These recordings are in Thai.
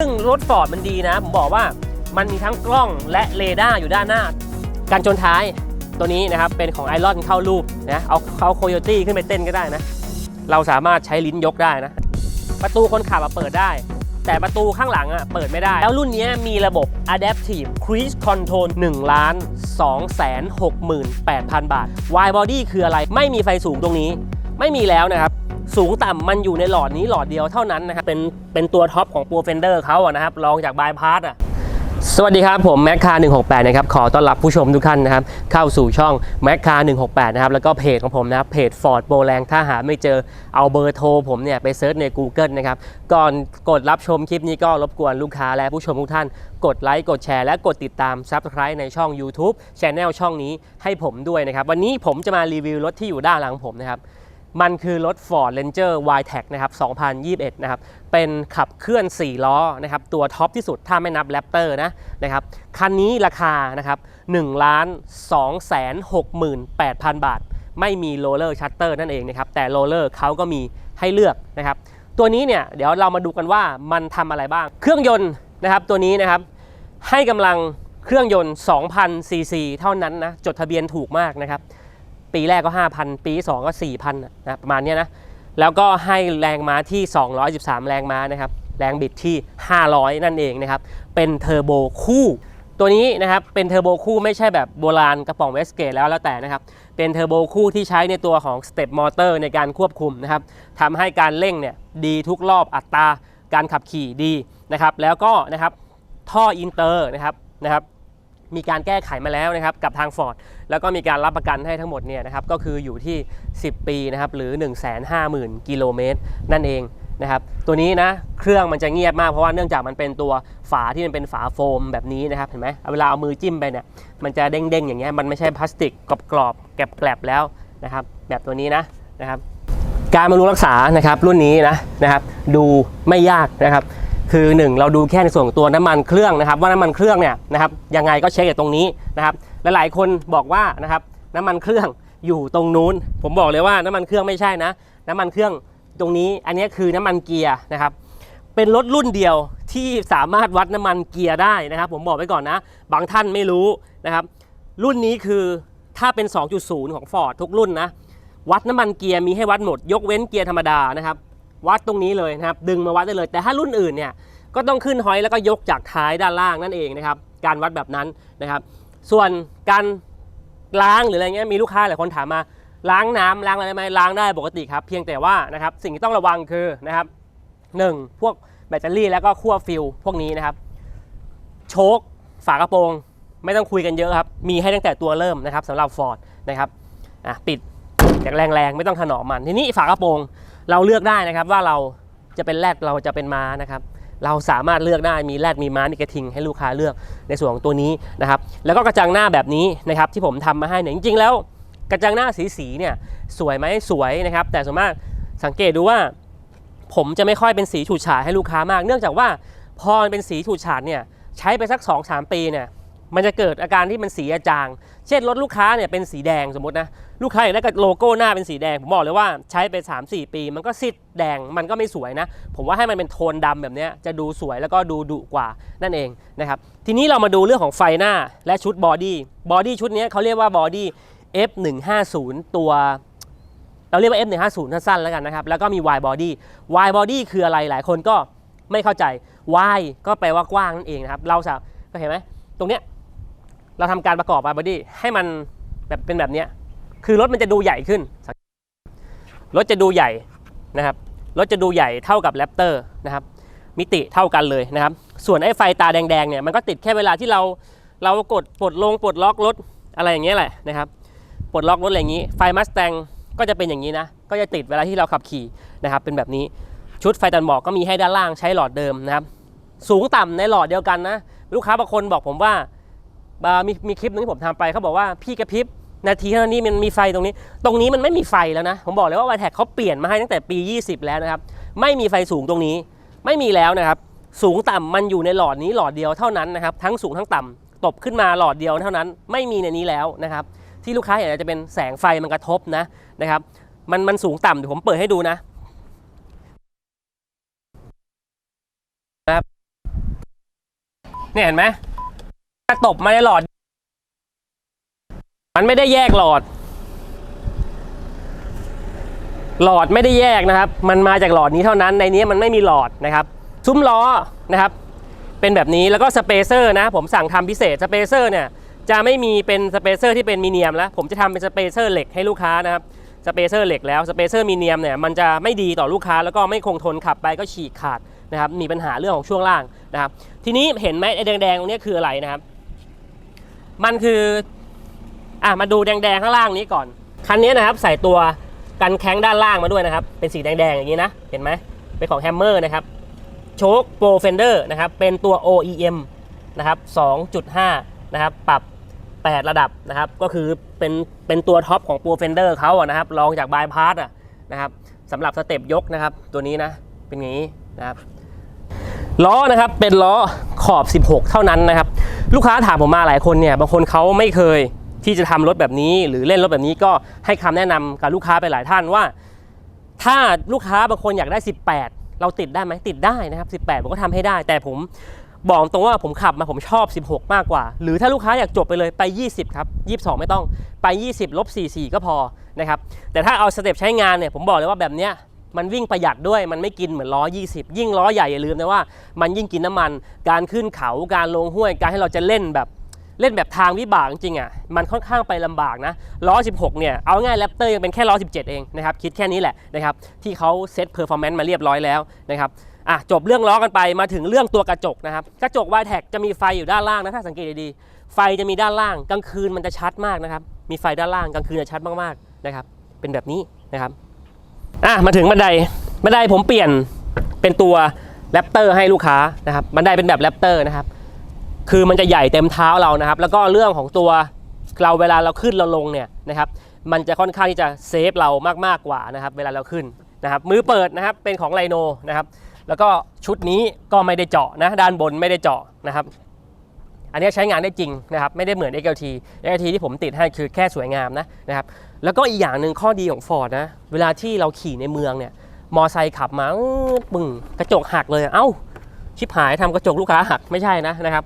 ซึ่งรถฟอร์ดมันดีนะ ผมบอกว่ามันมีทั้งกล้องและเรดาร์อยู่ด้านหน้า การชนท้ายตัวนี้นะครับ เป็นของไอรอนเข้ารูปนะเอาเขาโคโยตี้ขึ้นไปเต้นก็ได้นะ เราสามารถใช้ลิ้นยกได้นะ ประตูคนขับเปิดได้ แต่ประตูข้างหลังอะเปิดไม่ได้ แล้วรุ่นนี้มีระบบ Adaptive Cruise Control 1ล้าน2แสน68,000 บาท Wide Body คืออะไรไม่มีไฟสูงตรงนี้ ไม่มีแล้วนะครับ สูงต่ำมันอยู่ในหลอดนี้หลอดเดียวเท่านั้นนะครับ เป็นเป็นตัวท็อปของตัวเฟนเดอร์เขาอะนะครับรองจากบายพาสอะสวัสดีครับ ผมแม็กคา168 นะครับ ขอต้อนรับผู้ชมทุกท่านนะครับ เข้าสู่ช่องแม็กคา168 นะครับ แล้วก็เพจของผมนะครับ เพจ Ford โปรแรงถ้าหาไม่เจอเอาเบอร์โทรผมเนี่ย ไปเซิร์ชใน Google นะครับ ก่อนกดรับชมคลิปนี้ก็รบกวนลูกค้าและผู้ชมทุกท่าน กดไลค์ กดแชร์ และกดติดตาม Subscribe ในช่อง YouTube Channel ช่องนี้ให้ผมด้วยนะครับ วันนี้ผมจะมารีวิวรถที่อยู่ด้านหลังผมนะครับ มันคือรถ Ford Ranger y t e c นะครับ 2021 นะครับ เป็นขับเคลื่อน 4 ล้อนะครับ ตัวท็อปที่สุดถ้าไม่นับ Raptor นะนะครับ คันนี้ราคานะครับ1ล้าน2แสน68,000 บาท ไม่มีโรลเลอร์ชัตเตอร์นั่นเองนะครับ แต่โรลเลอร์เขาก็มีให้เลือกนะครับ ตัวนี้เนี่ยเดี๋ยวเรามาดูกันว่ามันทำอะไรบ้าง เครื่องยนต์นะครับตัวนี้นะครับ ให้กำลังเครื่องยนต์ 2,000ซีซีเท่านั้นนะ จดทะเบียนถูกมากนะครับ ปีแรกก็ 5,000 ปีที่2ก็ 4,000นะนะประมาณนี้นะ แล้วก็ให้แรงม้าที่ 213 แรงม้านะครับ แรงบิดที่ 500 นั่นเองนะครับ เป็นเทอร์โบคู่ ตัวนี้นะครับ เป็นเทอร์โบคู่ไม่ใช่แบบโบราณกระป๋องเวสเกตแล้วแล้วแต่นะครับ เป็นเทอร์โบคู่ที่ใช้ในตัวของสเต็ปมอเตอร์ในการควบคุมนะครับทำให้การเร่งเนี่ยดีทุกรอบอัตราการขับขี่ดีนะครับ แล้วก็นะครับท่ออินเตอร์นะครับนะครับ มีการแก้ไขมาแล้วนะครับกับทาง Ford แล้วก็มีการรับประกันให้ทั้งหมดเนี่ยนะครับก็คืออยู่ที่ 10 ปีนะครับหรือ 150,000 กิโลเมตรนั่นเองนะครับตัวนี้นะเครื่องมันจะเงียบมากเพราะว่าเนื่องจากมันเป็นตัวฝาที่มันเป็นฝาโฟมแบบนี้นะครับเห็นไหมเวลาเอามือจิ้มไปเนี่ยมันจะเด้งๆอย่างเงี้ยมันไม่ใช่พลาสติกกรอบๆแกลบๆแล้วนะครับแบบตัวนี้นะนะครับการบำรุงรักษานะครับรุ่นนี้นะนะครับดูไม่ยากนะครับ คือหนึ่งเราดูแค่ในส่วนของตัวน้ำมันเครื่องนะครับ ว่าน้ำมันเครื่องเนี่ยนะครับยังไงก็เช็คจากตรงนี้นะครับและหลายคนบอกว่านะครับน้ำมันเครื่องอยู่ตรงนู้น ผมบอกเลยว่าน้ำมันเครื่องไม่ใช่นะ น้ำมันเครื่องตรงนี้อันนี้คือน้ำมันเกียร์นะครับเป็นรถรุ่นเดียวที่สามารถวัดน้ำมันเกียร์ได้นะครับ ผมบอกไว้ก่อนนะ บางท่านไม่รู้นะครับ รุ่นนี้คือถ้าเป็น 2.0 ของ Ford ทุกรุ่นนะ วัดน้ำมันเกียร์มีให้วัดหมด ยกเว้นเกียร์ธรรมดานะครับ วัดตรงนี้เลยนะครับดึงมาวัดได้เลย แต่ถ้ารุ่นอื่นเนี่ยก็ต้องขึ้นหอยแล้วก็ยกจากท้ายด้านล่างนั่นเองนะครับการวัดแบบนั้นนะครับ ส่วนการล้างหรืออะไรเงี้ยมีลูกค้าหลายคนถามมาล้างน้ำล้างอะไรได้ไหมล้างได้ปกติครับ เพียงแต่ว่านะครับสิ่งที่ต้องระวังคือนะครับหนึ่งพวกแบตเตอรี่แล้วก็ขั้วฟิลพวกนี้นะครับ โชคฝากระโปรง ไม่ต้องคุยกันเยอะครับ มีให้ตั้งแต่ตัวเริ่มนะครับสำหรับ Ford นะครับอะปิดจากแรงๆ ไม่ต้องถนอมมัน ทีนี้ฝากระโปรง เราเลือกได้นะครับว่าเราจะเป็นแรดเราจะเป็นม้านะครับ เราสามารถเลือกได้มีแรดมีม้ามีกระทิงให้ลูกค้าเลือกในส่วนของตัวนี้นะครับ แล้วก็กระจังหน้าแบบนี้นะครับที่ผมทำมาให้เนี่ยจริงๆแล้ว กระจังหน้าสีสีเนี่ยสวยไหมสวยนะครับ แต่ส่วนมากสังเกตดูว่า ผมจะไม่ค่อยเป็นสีฉูดฉาดให้ลูกค้ามาก เนื่องจากว่าพอเป็นสีฉูดฉาดเนี่ยใช้ไปสัก 2-3 ปีเนี่ย มันจะเกิดอาการที่มันสีจาง เช่นรถลูกค้าเนี่ยเป็นสีแดงสมมตินะ ลูกค้าอยากได้กับโลโก้หน้าเป็นสีแดง ผมบอกเลยว่าใช้ไป 3-4 ปี มันก็ซิดแดง มันก็ไม่สวยนะ ผมว่าให้มันเป็นโทนดำแบบนี้จะดูสวยแล้วก็ดูดุกว่านั่นเองนะครับ ทีนี้เรามาดูเรื่องของไฟหน้าและชุดบอดี้ บอดี้ชุดนี้เขาเรียกว่าบอดี้ F150 ตัวเราเรียกว่า F150 สั้นๆแล้วกันนะครับ แล้วก็มี Y body Y body คืออะไรหลายคนก็ไม่เข้าใจ Y ก็แปลว่ากว้างนั่นเองนะครับ เราสาก็เห็นไหมตรงเนี้ย เราทำการประกอบ Y body ให้มันแบบเป็นแบบนี้คือรถมันจะดูใหญ่ขึ้น รถจะดูใหญ่นะครับ รถจะดูใหญ่เท่ากับ Raptor นะครับ มิติเท่ากันเลยนะครับ ส่วนไอ้ไฟตาแดงๆเนี่ยมันก็ติดแค่เวลาที่เราเรากดปลดลงปลดล็อกรถอะไรอย่างเงี้ยแหละนะครับ ปลดล็อกรถอะไรอย่างนี้ ไฟมัสแตงก็จะเป็นอย่างนี้นะ ก็จะติดเวลาที่เราขับขี่นะครับ เป็นแบบนี้ ชุดไฟตันหมอกก็มีให้ด้านล่างใช้หลอดเดิมนะครับ สูงต่ำในหลอดเดียวกันนะ ลูกค้าบางคนบอกผมว่า มีมีคลิปนึงที่ผมทำไปเขาบอกว่าพี่กระพริบนาทีเท่านี้มันมีไฟตรงนี้ ตรงนี้มันไม่มีไฟแล้วนะ ผมบอกเลยว่าไวแท็กเขาเปลี่ยนมาให้ตั้งแต่ปี 20 แล้วนะครับ ไม่มีไฟสูงตรงนี้ ไม่มีแล้วนะครับ สูงต่ำมันอยู่ในหลอดนี้หลอดเดียวเท่านั้นนะครับ ทั้งสูงทั้งต่ำตบขึ้นมาหลอดเดียวเท่านั้น ไม่มีในนี้แล้วนะครับ ที่ลูกค้าอยากจะเป็นแสงไฟมันกระทบนะนะครับ มันมันสูงต่ำเดี๋ยวผมเปิดให้ดูนะนะครับเนี่ยเห็นไหม ตบมาในหลอด มันไม่ได้แยกหลอด หลอดไม่ได้แยกนะครับ มันมาจากหลอดนี้เท่านั้นในนี้มันไม่มีหลอดนะครับ ซุ้มล้อนะครับ เป็นแบบนี้แล้วก็สเปเซอร์นะ ผมสั่งทำพิเศษสเปเซอร์เนี่ยจะไม่มีเป็นสเปเซอร์ที่เป็นมีเนียมแล้ว ผมจะทำเป็นสเปเซอร์เหล็กให้ลูกค้านะครับสเปเซอร์เหล็กแล้วสเปเซอร์มีเนียมเนี่ยมันจะไม่ดีต่อลูกค้าแล้วก็ไม่คงทนขับไปก็ฉีกขาดนะครับมีปัญหาเรื่องของช่วงล่างนะครับทีนี้เห็นไหมไอ้แดงๆตรงนี้คืออะไรนะครับ มันคืออะมาดูแดงๆข้างล่างนี้ก่อน คันนี้นะครับใส่ตัวกันแข้งด้านล่างมาด้วยนะครับ เป็นสีแดงๆอย่างนี้นะ เห็นไหมเป็นของแฮมเมอร์นะครับ โชคโปรเฟนเดอร์นะครับ เป็นตัว OEM นะครับ 2.5 นะครับ ปรับ 8 ระดับนะครับ ก็คือเป็นเป็นตัวท็อปของโปรเฟนเดอร์เขาอะนะครับ รองจากบายพาสอะนะครับสำหรับสเต็ปยกนะครับ ตัวนี้นะ เป็นอย่างนี้นะครับ ล้อนะครับเป็นล้อขอบ 16 เท่านั้นนะครับ ลูกค้าถามผมมาหลายคนเนี่ยบางคนเขาไม่เคยที่จะทำรถแบบนี้ หรือเล่นรถแบบนี้ก็ให้คำแนะนำกับลูกค้าไปหลายท่านว่า ถ้าลูกค้าบางคนอยากได้ 18 เราติดได้ไหมติดได้นะครับ18 ผมก็ทำให้ได้ แต่ผมบอกตรงว่าผมขับมาผมชอบ 16 มากกว่า หรือถ้าลูกค้าอยากจบไปเลยไป 20 ครับ 22 ไม่ต้องไป 20ลบ44 ก็พอนะครับแต่ถ้าเอาสเต็ปใช้งานเนี่ยผมบอกเลยว่าแบบเนี้ย มันวิ่งประหยัดด้วยมันไม่กินเหมือนล้อ 20 ยิ่งล้อใหญ่อย่าลืมนะว่ามันยิ่งกินน้ำมัน การขึ้นเขาการลงห้วยการให้เราจะเล่นแบบเล่นแบบทางวิบากจริงๆอะมันค่อนข้างไปลำบากนะล้อ 16 เนี่ยเอาง่ายแรปเตอร์ยังเป็นแค่ล้อ 17 เองนะครับคิดแค่นี้แหละนะครับที่เขาเซตเพอร์ฟอร์แมนซ์มาเรียบร้อยแล้วนะครับอะจบเรื่องล้อกันไปมาถึงเรื่องตัวกระจกนะครับกระจกวายแท็กจะมีไฟอยู่ด้านล่างนะถ้าสังเกตดีๆไฟจะมีด้านล่างกลางคืนมันจะชัดมากนะครับมีไฟด้านล่างกลางคืนจะชัดมากๆนะครับเป็นแบบนี้นะครับ อะมาถึงบันไดบันไดผมเปลี่ยนเป็นตัวแรปเตอร์ให้ลูกค้านะครับบันไดเป็นแบบแรปเตอร์นะครับ คือมันจะใหญ่เต็มเท้าเรานะครับ แล้วก็เรื่องของตัวเราเวลาเราขึ้นเราลงเนี่ยนะครับมันจะค่อนข้างที่จะเซฟเรามากๆกว่านะครับ เวลาเราขึ้นนะครับ มือเปิดนะครับเป็นของไลโนนะครับ แล้วก็ชุดนี้ก็ไม่ได้เจาะนะด้านบนไม่ได้เจาะนะครับ อันนี้ใช้งานได้จริงนะครับ ไม่ได้เหมือน XLT XLT ที่ผมติดให้คือแค่สวยงามนะนะครับ แล้วก็อีกอย่างหนึ่งข้อดีของ Ford นะ เวลาที่เราขี่ในเมืองเนี่ย มอไซค์ขับมาปึ้งกระจกหักเลย เอ้า ชิบหายทำกระจกลูกค้าหักไม่ใช่นะนะครับ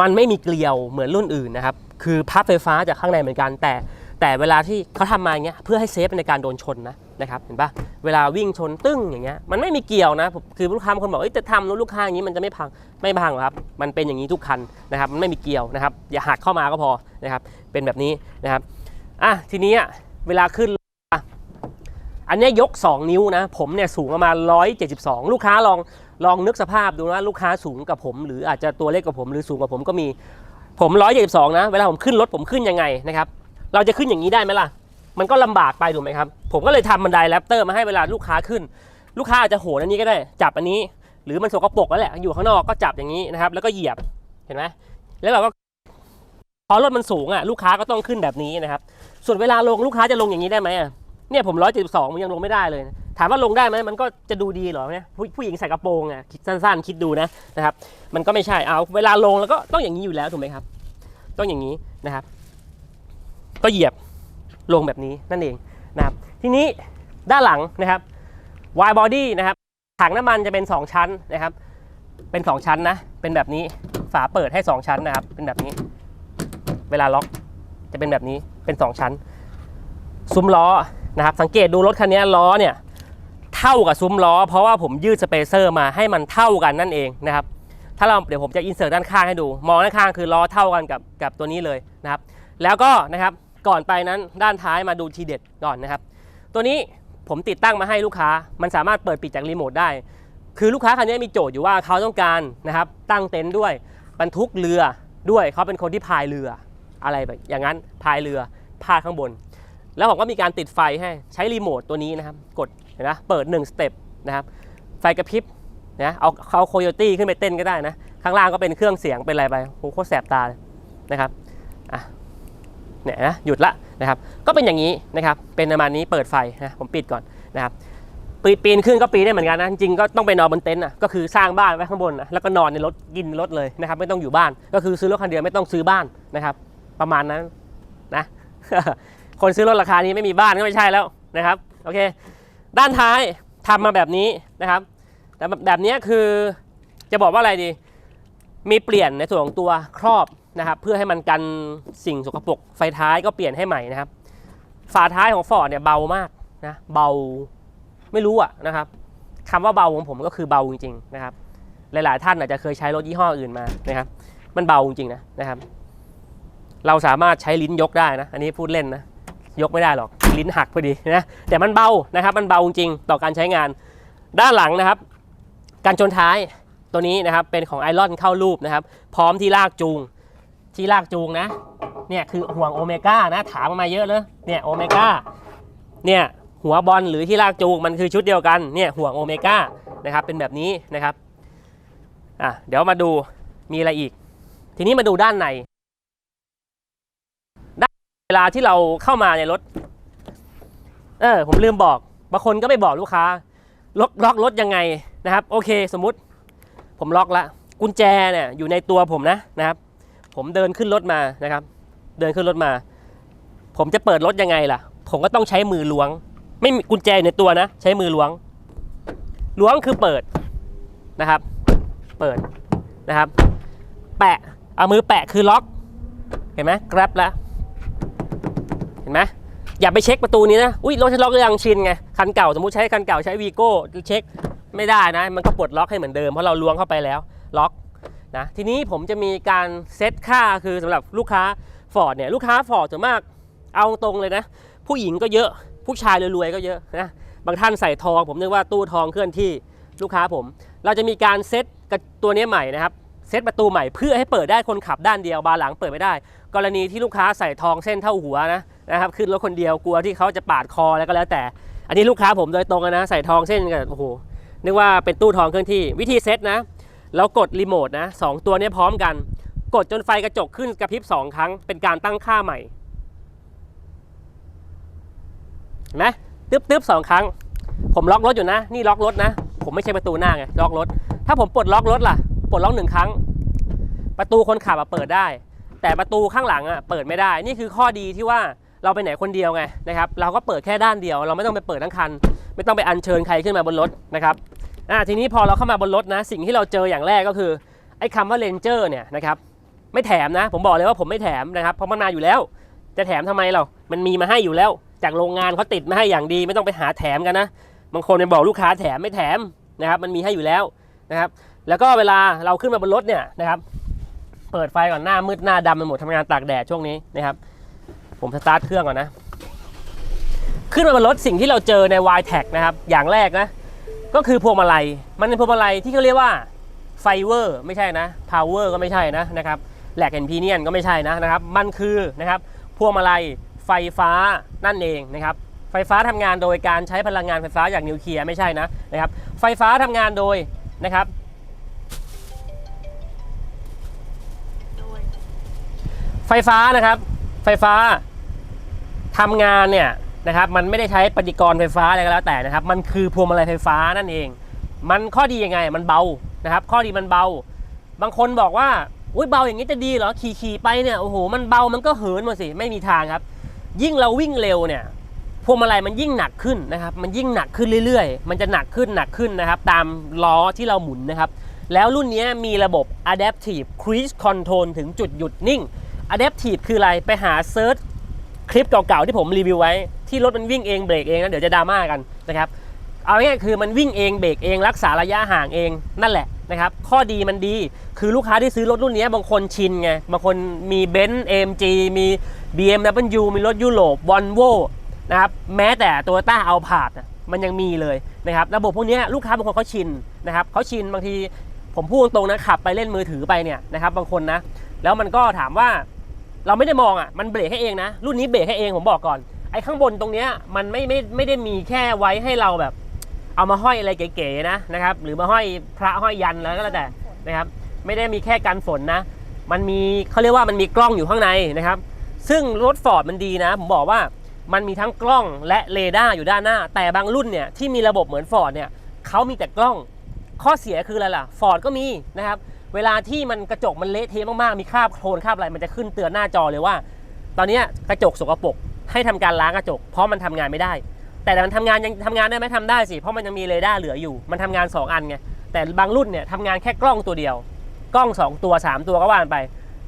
มันไม่มีเกลียวเหมือนรุ่นอื่นนะครับ คือพับไฟฟ้าจากข้างในเหมือนกัน แต่แต่เวลาที่เขาทำมาอย่างเงี้ยเพื่อให้เซฟในการโดนชนนะนะครับ เห็นปะเวลาวิ่งชนตึ้งอย่างเงี้ย มันไม่มีเกลียวนะผมคือลูกค้าบางคนบอกเอ้ยจะทำรถลูกค้าอย่างนี้มันจะไม่พัง ไม่พังหรอครับ มันเป็นอย่างนี้ทุกคันนะครับ มันไม่มีเกลียวนะครับ อย่าหักเข้ามาก็พอนะครับ เป็นแบบนี้นะครับ อะ ทีนี้อะ เวลาขึ้น อันนี้ยก 2 นิ้วนะ ผมเนี่ยสูงประมาณ 172 ลูกค้าลองลองนึกสภาพดูนะลูกค้าสูงกับผม หรืออาจจะตัวเล็กกว่าผมหรือสูงกว่าผมก็มีผม 172 นะ เวลาผมขึ้นรถผมขึ้นยังไงนะครับ เราจะขึ้นอย่างนี้ได้ไหมล่ะ มันก็ลำบากไปถูกไหมครับ ผมก็เลยทำบันไดแรปเตอร์มาให้เวลาลูกค้าขึ้น ลูกค้าอาจจะโหนอันนี้ก็ได้ จับอันนี้ หรือมันสกปรกแล้วแหละ อยู่ข้างนอกก็จับอย่างนี้นะครับ แล้วก็เหยียบ เห็นไหมแล้วเราก็ พอรถมันสูงอะ ลูกค้าก็ต้องขึ้นแบบนี้นะครับ ส่วนเวลาลงลูกค้าจะลงอย่างนี้ได้ไหมอะเนี่ยผมร้อยเจ็ดสิบสองมันยังลงไม่ได้เลย ถามว่าลงได้ไหมมันก็จะดูดีเหรอเนี่ยผู้ผู้หญิงใส่กระโปรงอะคิดสั้น ๆ คิดดูนะนะครับ มันก็ไม่ใช่เอาเวลาลงแล้วก็ต้องอย่างนี้อยู่แล้วถูกไหมครับ ต้องอย่างนี้นะครับ ก็เหยียบลงแบบนี้นั่นเองนะครับ ทีนี้ด้านหลังนะครับ Y body นะครับถังน้ำมันจะเป็น 2 ชั้นนะครับ เป็น 2 ชั้นนะ เป็นแบบนี้ฝาเปิดให้ 2 ชั้นนะครับ เป็นแบบนี้ เวลาล็อกจะเป็นแบบนี้ เป็น 2 ชั้น ซุ้มล้อนะครับ สังเกตดูรถคันนี้ล้อเนี่ยเท่ากับซุ้มล้อ เพราะว่าผมยืดสเปเซอร์มาให้มันเท่ากันนั่นเองนะครับ ถ้าเราเดี๋ยวผมจะอินเสิร์ตด้านข้างให้ดู มองด้านข้างคือล้อเท่ากันกับกับตัวนี้เลยนะครับ แล้วก็นะครับก่อนไปนั้นด้านท้ายมาดูทีเด็ดก่อนนะครับ ตัวนี้ผมติดตั้งมาให้ลูกค้า มันสามารถเปิดปิดจากรีโมทได้ คือลูกค้าคันนี้มีโจทย์อยู่ว่าเขาต้องการนะครับตั้งเต็นท์ด้วยบรรทุกเรือด้วยเขาเป็นคนที่พายเรืออะไรแบบอย่างนั้นพายเรือ พาดข้างบน แล้วผมก็มีการติดไฟให้ใช้รีโมทตัวนี้นะครับ กดเห็นไหมเปิด1สเต็ปนะครับไฟกระพริบนะเอาเอาโคโยตี้ขึ้นไปเต้นก็ได้นะ ข้างล่างก็เป็นเครื่องเสียงเป็นอะไรไปโอ้โหโคตรแสบตาเลยนะครับอะเนี่ยนะหยุดละนะครับก็เป็นอย่างนี้นะครับเป็นประมาณนี้เปิดไฟนะผมปิดก่อนนะครับปีปีนขึ้นก็ปีนได้เหมือนกันนะจริงก็ต้องไปนอนบนเต็นท์อะก็คือสร้างบ้านไว้ข้างบนนะแล้วก็นอนในรถกินในรถเลยนะครับไม่ต้องอยู่บ้าน ก็คือซื้อรถคันเดียวไม่ต้องซื้อบ้านนะครับ ประมาณนั้นนะ คนซื้อรถราคานี้ไม่มีบ้านก็ไม่ใช่แล้วนะครับโอเค ด้านท้ายทำมาแบบนี้นะครับ แต่แบบแบบนี้คือจะบอกว่าอะไรดี มีเปลี่ยนในส่วนของตัวครอบนะครับ เพื่อให้มันกันสิ่งสกปรกไฟท้ายก็เปลี่ยนให้ใหม่นะครับ ฝาท้ายของฟอร์ดเนี่ยเบามากนะเบาไม่รู้อะนะครับคำว่าเบาของผมก็คือเบาจริงๆนะครับ หลายๆท่านอาจจะเคยใช้รถยี่ห้ออื่นมานะครับ มันเบาจริงๆนะนะครับ เราสามารถใช้ลิ้นยกได้นะ อันนี้พูดเล่นนะ ยกไม่ได้หรอก ลิ้นหักพอดีนะ แต่มันเบานะครับ มันเบาจริงต่อการใช้งาน ด้านหลังนะครับ การชนท้ายตัวนี้นะครับ เป็นของไอรอนเข้ารูปนะครับ พร้อมที่ลากจูง ที่ลากจูงนะ เนี่ยคือห่วงโอเมก้านะ ถามมาเยอะเลย เนี่ยโอเมก้า เนี่ยหัวบอลหรือที่ลากจูงมันคือชุดเดียวกัน เนี่ยห่วงโอเมก้านะครับ เป็นแบบนี้นะครับ อะ เดี๋ยวมาดูมีอะไรอีก ทีนี้มาดูด้านใน เวลาที่เราเข้ามาในรถ เออ ผมลืมบอก บางคนก็ไม่บอกลูกค้า ล็อกล็อกรถยังไงนะครับ โอเค สมมุติ ผมล็อกละ กุญแจเนี่ยอยู่ในตัวผมนะนะครับ ผมเดินขึ้นรถมานะครับ เดินขึ้นรถมา ผมจะเปิดรถยังไงล่ะ ผมก็ต้องใช้มือล้วง ไม่มีกุญแจอยู่ในตัวนะ ใช้มือล้วง ล้วงคือเปิดนะครับ เปิดนะครับ แปะ เอามือแปะคือล็อก เห็นไหมแกร็บแล้ว เห็นไหมอย่าไปเช็คประตูนี้นะ อุ้ยรถฉันล็อกหรือยังชินไง คันเก่าสมมุติใช้คันเก่าใช้วีโก้เช็คไม่ได้นะ มันก็ปลดล็อกให้เหมือนเดิมเพราะเราล้วงเข้าไปแล้วล็อกนะทีนี้ผมจะมีการเซตค่าคือสำหรับลูกค้าฟอร์ดเนี่ยลูกค้าฟอร์ดส่วนมากเอาตรงเลยนะ ผู้หญิงก็เยอะผู้ชายรวยๆก็เยอะนะบางท่านใส่ทองผมนึกว่าตู้ทองเคลื่อนที่ลูกค้าผม เราจะมีการเซตกับตัวนี้ใหม่นะครับเซตประตูใหม่เพื่อให้เปิดได้คนขับด้านเดียวบาหลังเปิดไม่ได้ กรณีที่ลูกค้าใส่ทองเส้นเท่าหัวนะนะครับขึ้นรถคนเดียวกลัวที่เขาจะปาดคอแล้วก็แล้วแต่ อันนี้ลูกค้าผมโดยตรงนะใส่ทองเส้นกับโอ้โหนึกว่าเป็นตู้ทองเคลื่อนที่วิธีเซตนะแล้วกดรีโมทนะสองตัวนี้พร้อมกัน กดจนไฟกระจกขึ้นกระพริบสองครั้ง เป็นการตั้งค่าใหม่เห็นไหมตึ๊บตึ๊บสองครั้ง ผมล็อกรถอยู่นะ นี่ล็อกรถนะ ผมไม่ใช่ประตูหน้าไงล็อกรถ ถ้าผมปลดล็อกรถล่ะ ปลดล็อกหนึ่งครั้ง ประตูคนขับเปิดได้ แต่ประตูข้างหลังอะเปิดไม่ได้ นี่คือข้อดีที่ว่าเราไปไหนคนเดียวไงนะครับ เราก็เปิดแค่ด้านเดียว เราไม่ต้องไปเปิดทั้งคัน ไม่ต้องไปอัญเชิญใครขึ้นมาบนรถนะครับอ่าทีนี้พอเราเข้ามาบนรถนะ สิ่งที่เราเจออย่างแรกก็คือไอ้คำว่าเลนเจอร์เนี่ยนะครับไม่แถมนะ ผมบอกเลยว่าผมไม่แถมนะครับเพราะมันมาอยู่แล้ว จะแถมทำไมเรา มันมีมาให้อยู่แล้ว จากโรงงานเขาติดมาให้อย่างดี ไม่ต้องไปหาแถมกันนะบางคนเนี่ยบอกลูกค้าแถมไม่แถมนะครับ มันมีให้อยู่แล้วนะครับ แล้วก็เวลาเราขึ้นมาบนรถเนี่ยนะครับ เปิดไฟก่อนหน้ามืดหน้าดำไปหมดทำงานตากแดดช่วงนี้นะครับ ผมสตาร์ทเครื่องก่อนนะ ขึ้นมาบนรถสิ่งที่เราเจอใน y t a g นะครับ อย่างแรกนะ ก็คือพวงมาลัย มันเป็นพวงมาลัยที่เขาเรียกว่าไฟเวอร์ไม่ใช่นะพาวเวอร์ก็ไม่ใช่นะนะครับแหลกแอนพีเนียนก็ไม่ใช่นะนะครับ มันคือนะครับพวงมาลัยไฟฟ้านั่นเองนะครับ ไฟฟ้าทำงานโดยการใช้พลังงานไฟฟ้าจากนิวเคลียร์ไม่ใช่นะนะครับ ไฟฟ้าทำงานโดยนะครับ ไฟฟ้านะครับ ไฟฟ้าทำงานเนี่ยนะครับมันไม่ได้ใช้ปฏิกรณ์ไฟฟ้าอะไรก็แล้วแต่นะครับ มันคือพวงมาลัยไฟฟ้านั่นเอง มันข้อดียังไงมันเบานะครับ ข้อดีมันเบา บางคนบอกว่าอุ้ยเบาอย่างนี้จะดีเหรอขี่ขี่ไปเนี่ยโอ้โหมันเบามันก็เหินมาสิไม่มีทางครับ ยิ่งเราวิ่งเร็วเนี่ยพวงมาลัยมันยิ่งหนักขึ้นนะครับ มันยิ่งหนักขึ้นเรื่อยๆ มันจะหนักขึ้นหนักขึ้นนะครับ ตามล้อที่เราหมุนนะครับ แล้วรุ่นนี้มีระบบ adaptive cruise control ถึงจุดหยุดนิ่ง adaptive คืออะไรไปหาเซิร์ชคลิปเก่าๆ ที่ผมรีวิวไว้ ที่รถมันวิ่งเองเบรกเองนะเดี๋ยวจะดราม่ากันนะครับเอาง่ายคือมันวิ่งเองเบรกเองรักษาระยะห่างเองนั่นแหละนะครับข้อดีมันดีคือลูกค้าที่ซื้อรถรุ่นนี้บางคนชินไงบางคนมีเบนซ์ AMG มี BMW มีรถยุโรป Volvo นะครับแม้แต่ตัวต้าเอาผาดมันยังมีเลยนะครับระบบพวกนี้ลูกค้าบางคนเขาชินนะครับเขาชินบางทีผมพูดตรงๆนะขับไปเล่นมือถือไปเนี่ยนะครับบางคนนะแล้วมันก็ถามว่า เราไม่ได้มองอะมันเบรกให้เองนะ รุ่นนี้เบรกให้เองผมบอกก่อนไอ้ข้างบนตรงเนี้ยมันไม่ไม่ไม่ได้มีแค่ไว้ให้เราแบบ เอามาห้อยอะไรเก๋ๆนะนะครับ หรือมาห้อยพระห้อยยันแล้วก็แล้วแต่นะครับ ไม่ได้มีแค่กันฝนนะ มันมีเขาเรียกว่ามันมีกล้องอยู่ข้างในนะครับ ซึ่งรถฟอร์ดมันดีนะ ผมบอกว่ามันมีทั้งกล้องและเรดาร์อยู่ด้านหน้า แต่บางรุ่นเนี่ยที่มีระบบเหมือนฟอร์ดเนี่ยเขามีแต่กล้องข้อเสียคืออะไรล่ะฟอร์ดก็มีนะครับ เวลาที่มันกระจกมันเละเทะมากๆ มีคราบโคลนคราบอะไรมันจะขึ้นเตือนหน้าจอเลยว่า ตอนนี้กระจกสกปรกให้ทำการล้างกระจก เพราะมันทำงานไม่ได้ แต่มันทำงานยังทำงานได้ไหมทำได้สิเพราะมันยังมีเรดาร์เหลืออยู่ มันทำงาน 2 อันไงแต่บางรุ่นเนี่ยทำงานแค่กล้องตัวเดียว กล้อง 2 ตัว 3 ตัวก็ว่านไป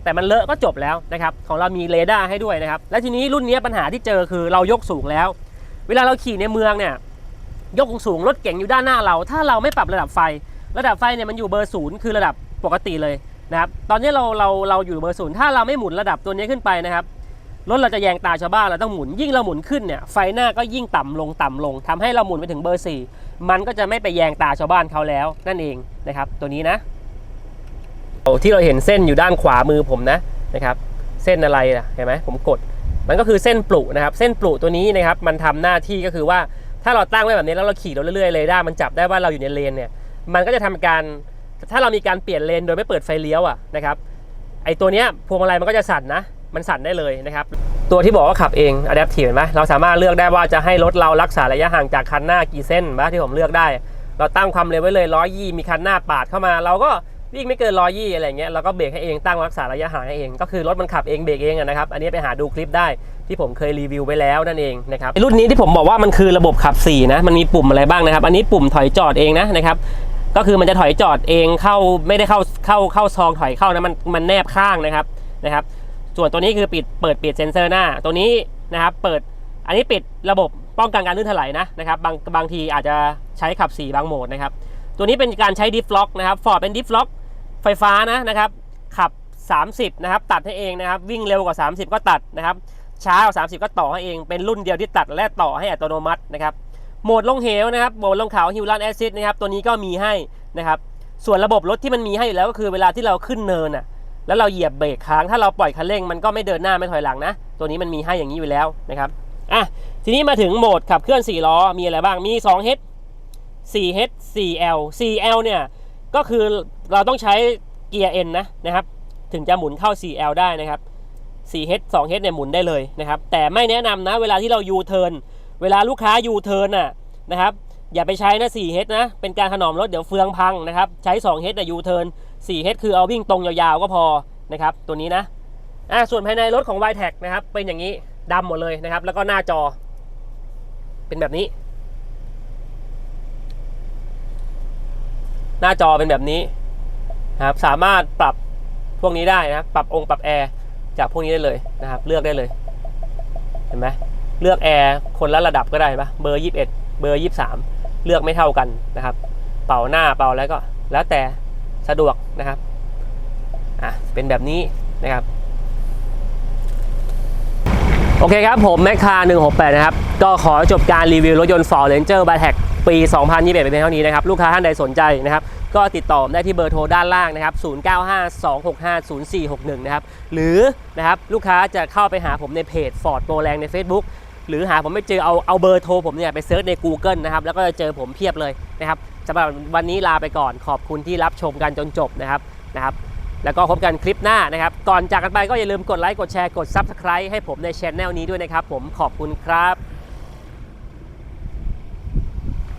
แต่มันเลอะก็จบแล้วนะครับของเรามีเรดาร์ให้ด้วยนะครับและทีนี้รุ่นนี้ปัญหาที่เจอคือเรายกสูงแล้ว เวลาเราขี่ในเมืองเนี่ยยกสูงรถเก๋งอยู่ด้านหน้าเรา ถ้าเราไม่ปรับระดับไฟ ระดับไฟเนี่ยมันอยู่เบอร์ศูนย์คือระดับ ปกติเลยนะครับตอนนี้เราเราเราอยู่เบอร์ศูนย์ถ้าเราไม่หมุนระดับตัวนี้ขึ้นไปนะครับรถเราจะแยงตาชาวบ้านเราต้องหมุนยิ่งเราหมุนขึ้นเนี่ยไฟหน้าก็ยิ่งต่ำลงต่ำลงทำให้เราหมุนไปถึงเบอร์ 4 มันก็จะไม่ไปแยงตาชาวบ้านเขาแล้วนั่นเองนะครับ ตัวนี้นะที่เราเห็นเส้นอยู่ด้านขวามือผมนะนะครับ เส้นอะไรล่ะเห็นไหมผมกด มันก็คือเส้นปลุนะครับ เส้นปลุตัวนี้นะครับ มันทำหน้าที่ก็คือว่าถ้าเราตั้งไว้แบบนี้แล้วเราขี่รถเรื่อยๆเลยได้มันจับได้ว่าเราอยู่ในเลนเนี่ยมันก็จะทำการ ถ้าเรามีการเปลี่ยนเลนโดยไม่เปิดไฟเลี้ยวอะนะครับไอตัวเนี้ยพวงมาลัยมันก็จะสั่นนะมันสั่นได้เลยนะครับตัวที่บอกว่าขับเอง adaptive เห็นไหมเราสามารถเลือกได้ว่าจะให้รถเรารักษาระยะห่างจากคันหน้ากี่เส้นบ้าที่ผมเลือกได้ เราตั้งความเร็วไว้เลยร้อยยี่มีคันหน้าปาดเข้ามา เราก็วิ่งไม่เกินร้อยยี่อะไรเงี้ยเราก็เบรกให้เองตั้งรักษาระยะห่างให้เอง ก็คือรถมันขับเองเบรกเองนะครับ อันนี้ไปหาดูคลิปได้ที่ผมเคยรีวิวไว้แล้วนั่นเองนะครับรุ่นนี้ที่ผมบอกว่ามันคือระบบขับสี่นะมันมีปุ่มอะไรบ้างนะครับ อันนี้ปุ่มถอยจอดเองนะนะครับ ก็คือมันจะถอยจอดเองเข้าไม่ได้เข้าเข้าเข้าซองถอยเข้านะมันมันแนบข้างนะครับนะครับ ส่วนตัวนี้คือปิดเปิดปิดเซนเซอร์หน้า ตัวนี้นะครับเปิดอันนี้ปิดระบบป้องกันการลื่นถลายนะนะครับบางบางทีอาจจะใช้ขับ 4 บางโหมดนะครับ ตัวนี้เป็นการใช้ดิฟล็อกนะครับฟอร์ดเป็นดิฟล็อกไฟฟ้านะนะครับขับ 30 นะครับ ตัดให้เองนะครับ วิ่งเร็วกว่า 30 ก็ตัดนะครับช้ากว่า30 ก็ต่อให้เองเป็นรุ่นเดียวที่ตัดและต่อให้อัตโนมัตินะครับ โหมดลงเหวนะครับโหมดลงเขาฮิวลันแอซิดนะครับตัวนี้ก็มีให้นะครับส่วนระบบรถที่มันมีให้อยู่แล้วก็คือเวลาที่เราขึ้นเนินอะแล้วเราเหยียบเบรกค้างถ้าเราปล่อยคันเร่งมันก็ไม่เดินหน้าไม่ถอยหลังนะ ตัวนี้มันมีให้อย่างนี้อยู่แล้วนะครับอะทีนี้มาถึงโหมดขับเคลื่อน 4 ล้อ มีอะไรบ้างมี 2H 4H 4L 4L เนี่ยก็คือเราต้องใช้เกียร์ N นะนะครับถึงจะหมุนเข้า 4L ได้นะครับ 4H 2H เนี่ยหมุนได้เลยนะครับ แต่ไม่แนะนำนะ เวลาที่เรา U turn เวลาลูกค้า U turn น่ะนะครับอย่าไปใช้นะ 4H นะ เป็นการถนอมรถเดี๋ยวเฟืองพังนะครับ ใช้ 2H นะ U turn 4H คือเอาวิ่งตรงยาวๆก็พอนะครับ ตัวนี้นะอะส่วนภายในรถของ y t e c นะครับ เป็นอย่างนี้ดำหมดเลยนะครับ แล้วก็หน้าจอ เป็นแบบนี้ หน้าจอเป็นแบบนี้นะครับ สามารถปรับพวกนี้ได้นะ ปรับองค์ปรับแอร์จากพวกนี้ได้เลยนะครับ เลือกได้เลย เห็นไหม เลือกแอร์คนละระดับก็ได้ปะเบอร์ 21 เบอร์ 23 เลือกไม่เท่ากันนะครับ เป่าหน้าเป่าแล้วก็ แล้วแต่สะดวกนะครับอะเป็นแบบนี้นะครับโอเคครับผมแมคคา168 นะครับ ก็ขอจบการรีวิวรถยนต์ Ford Ranger b a t e c ปี 2021เป็นเพียงเท่านี้นะครับ ลูกค้าท่านใดสนใจนะครับ ก็ติดต่อได้ที่เบอร์โทรด้านล่างนะครับ 0952650461 นะครับ หรือนะครับลูกค้าจะเข้าไปหาผมในเพจ Ford Pro แรงใน Facebook หรือหาผมไม่เจอเอาเอาเบอร์โทรผมเนี่ยไปเซิร์ชใน Google นะครับแล้วก็จะเจอผมเพียบเลยนะครับสำหรับวันนี้ลาไปก่อนขอบคุณที่รับชมกันจนจบนะครับนะครับ แล้วก็พบกันคลิปหน้านะครับ ก่อนจากกันไปก็อย่าลืมกดไลค์กดแชร์กด Subscribe ให้ผมในช anel นี้ด้วยนะครับ ผมขอบคุณครับ